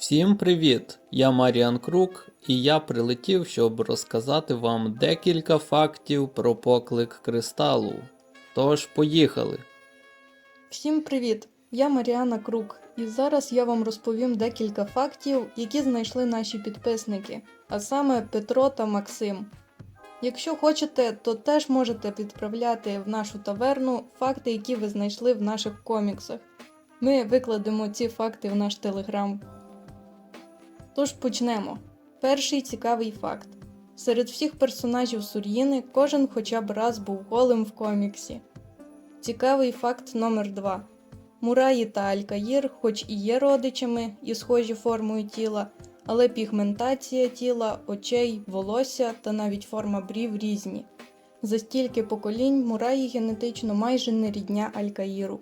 Всім привіт! Я Маріан Крук, і я прилетів, щоб розказати вам декілька фактів про поклик кристалу. Тож, поїхали! Всім привіт! Я Маріана Крук, і зараз я вам розповім декілька фактів, які знайшли наші підписники, а саме Петро та Максим. Якщо хочете, то теж можете відправляти в нашу таверну факти, які ви знайшли в наших коміксах. Ми викладемо ці факти в наш телеграм. Тож почнемо. Перший цікавий факт: серед всіх персонажів Сур'їни кожен хоча б раз був голим в коміксі. Цікавий факт номер 2 Мураї та Алькаїр, хоч і є родичами і схожі формою тіла, але пігментація тіла, очей, волосся та навіть форма брів різні. За стільки поколінь Мураї генетично майже не рідня Алькаїру.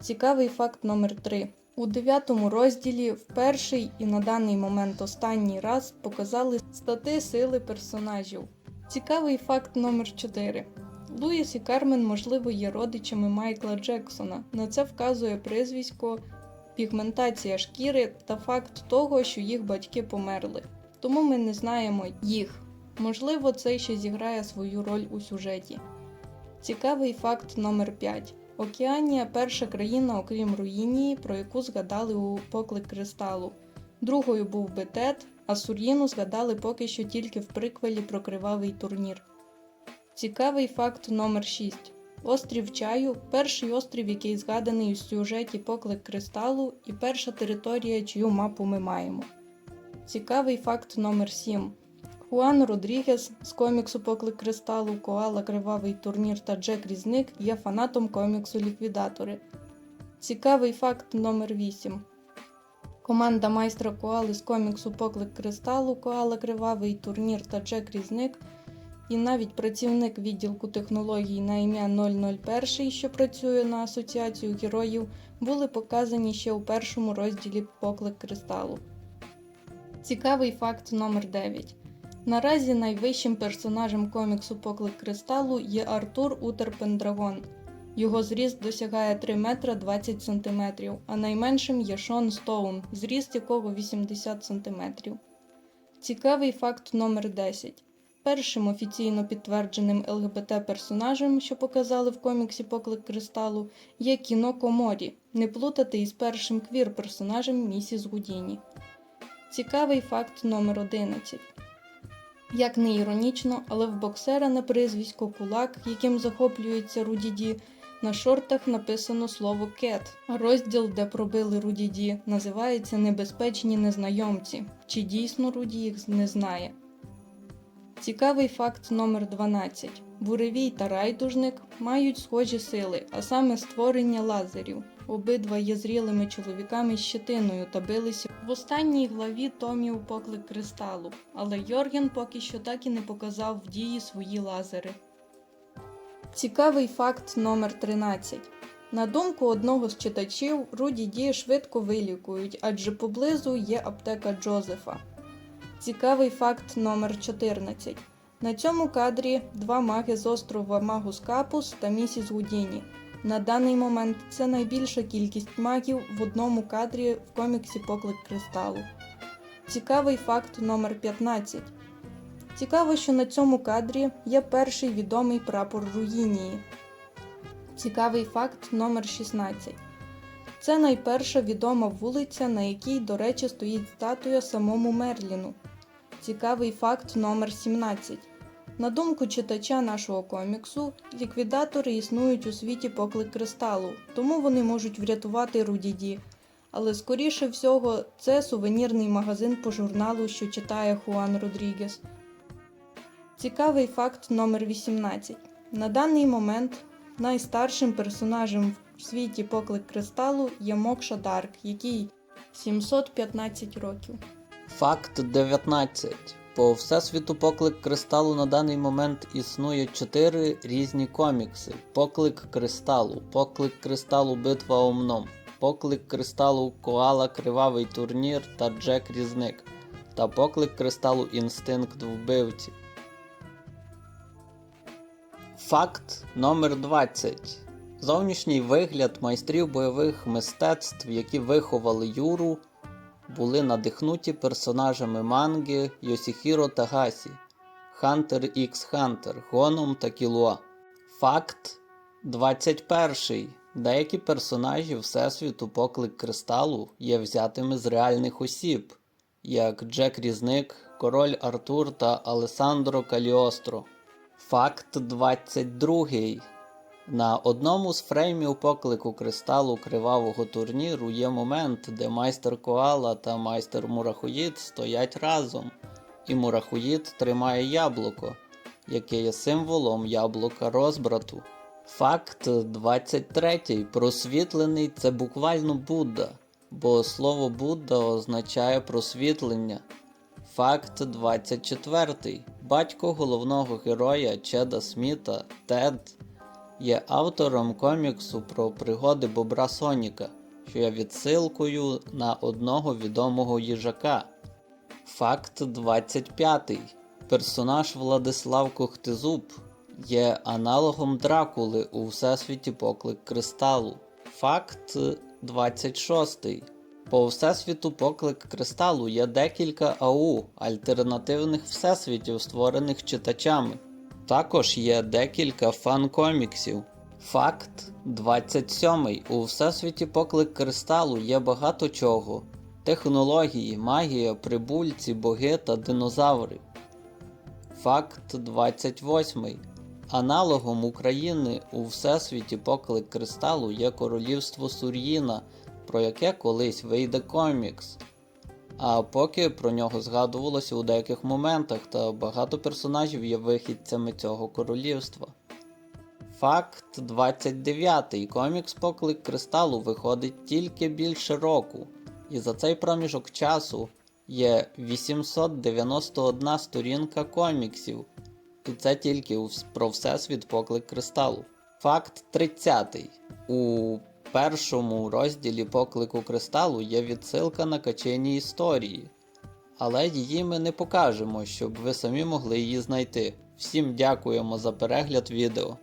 Цікавий факт номер 3 У дев'ятому розділі в перший і на даний момент останній раз показали стати сили персонажів. Цікавий факт номер 4 Луїс і Кармен, можливо, є родичами Майкла Джексона. На це вказує прізвисько, пігментація шкіри та факт того, що їх батьки померли. Тому ми не знаємо їх. Можливо, це ще зіграє свою роль у сюжеті. Цікавий факт номер 5 Океанія перша країна, окрім Руїнії, про яку згадали у поклик кристалу. Другою був Бетет, а Сур'їну згадали поки що тільки в приквелі про кривавий турнір. Цікавий факт номер 6 Острів Чаю перший острів, який згаданий у сюжеті Поклик кристалу, і перша територія, чию мапу ми маємо. Цікавий факт номер 7 Хуан Родрігес з коміксу Поклик кристалу, Коала Кривавий турнір та Джек Різник є фанатом коміксу Ліквідатори. Цікавий факт номер 8 Команда майстра Коали з коміксу Поклик кристалу, Коала Кривавий турнір та Джек Різник і навіть працівник відділку технологій на ім'я 001, що працює на асоціацію героїв, були показані ще у першому розділі Поклик кристалу. Цікавий факт номер 9 Наразі найвищим персонажем коміксу Поклик кристалу є Артур Утер Пендрагон. Його зріст досягає 3 метра 20 см, а найменшим є Шон Стоун, зріст якого 80 см. Цікавий факт номер 10 Першим офіційно підтвердженим ЛГБТ-персонажем, що показали в коміксі Поклик Кристалу, є кіно Коморі, не плутати із першим квір-персонажем Місіс Гудіні. Цікавий факт номер 11 Як не іронічно, але в боксера на прізвисько Кулак, яким захоплюється Руді Ді, на шортах написано слово кет, розділ, де пробили Руді Ді, називається Небезпечні незнайомці. Чи дійсно Руді їх не знає? Цікавий факт номер 12 Буревій та райдужник мають схожі сили, а саме створення лазерів. Обидва є зрілими чоловіками з щетиною та билися в останній главі Томів Поклик кристалу, але Йорген поки що так і не показав в дії свої лазери. Цікавий факт номер 13 На думку одного з читачів, Руді Ді швидко вилікують, адже поблизу є аптека Джозефа. Цікавий факт номер 14 На цьому кадрі два маги з острова Магус Капус та місіс Гудіні. На даний момент це найбільша кількість магів в одному кадрі в коміксі Поклик Кристалу. Цікавий факт номер 15 Цікаво, що на цьому кадрі є перший відомий прапор Руїнії. Цікавий факт номер 16 Це найперша відома вулиця, на якій, до речі, стоїть статуя самому Мерліну. Цікавий факт номер 17 На думку читача нашого коміксу, ліквідатори існують у світі поклик кристалу, тому вони можуть врятувати Руді Ді. Але скоріше всього, це сувенірний магазин по журналу, що читає Хуан Родрігес. Цікавий факт номер 18 На даний момент найстаршим персонажем в світі поклик кристалу є Мокша Дарк, який 715 років. Факт 19. По всесвіту поклик кристалу на даний момент існує 4 різні комікси: Поклик кристалу, Поклик кристалу Битва Омном, Поклик кристалу Коала Кривавий турнір та Джек Різник, та Поклик кристалу Інстинкт вбивці. Факт номер 20. Зовнішній вигляд майстрів бойових мистецтв, які виховали Юру, були надихнуті персонажами манги Йосіхіро Тагасі, Хантер Х Хантер, Гоном та Кілуа. Факт 21. Деякі персонажі Всесвіту Поклик Кристалу є взятими з реальних осіб, як Джек Різник, Король Артур та Алесандро Каліостро. Факт 22. На одному з фреймів поклику кристалу кривавого турніру є момент, де майстер Коала та майстер Мурахоїд стоять разом, і Мурахоїд тримає яблуко, яке є символом яблука розбрату. Факт 23. Просвітлений це буквально Будда, бо слово Будда означає просвітлення. Факт 24. Батько головного героя Чеда Сміта Тед є автором коміксу про пригоди Бобра Соніка, що є відсилкою на одного відомого їжака. Факт 25. Персонаж Владислав Кохтизуб є аналогом Дракули у всесвіті Поклик Кристалу. Факт 26. По всесвіту Поклик Кристалу є декілька АУ альтернативних всесвітів, створених читачами. Також є декілька фан-коміксів. Факт 27. У всесвіті Поклик Кристалу є багато чого: технології, магія, прибульці, боги та динозаври. Факт 28. Аналогом України у всесвіті Поклик Кристалу є королівство Сур'їна, про яке колись вийде комікс. А поки про нього згадувалося у деяких моментах, та багато персонажів є вихідцями цього королівства. Факт 29. Комікс Поклик Кристалу виходить тільки більше року, і за цей проміжок часу є 891 сторінка коміксів, і це тільки про всесвіт Поклик Кристалу. Факт 30. У першому розділі Поклику Кристалу є відсилка на качені історії, але її ми не покажемо, щоб ви самі могли її знайти. Всім дякуємо за перегляд відео.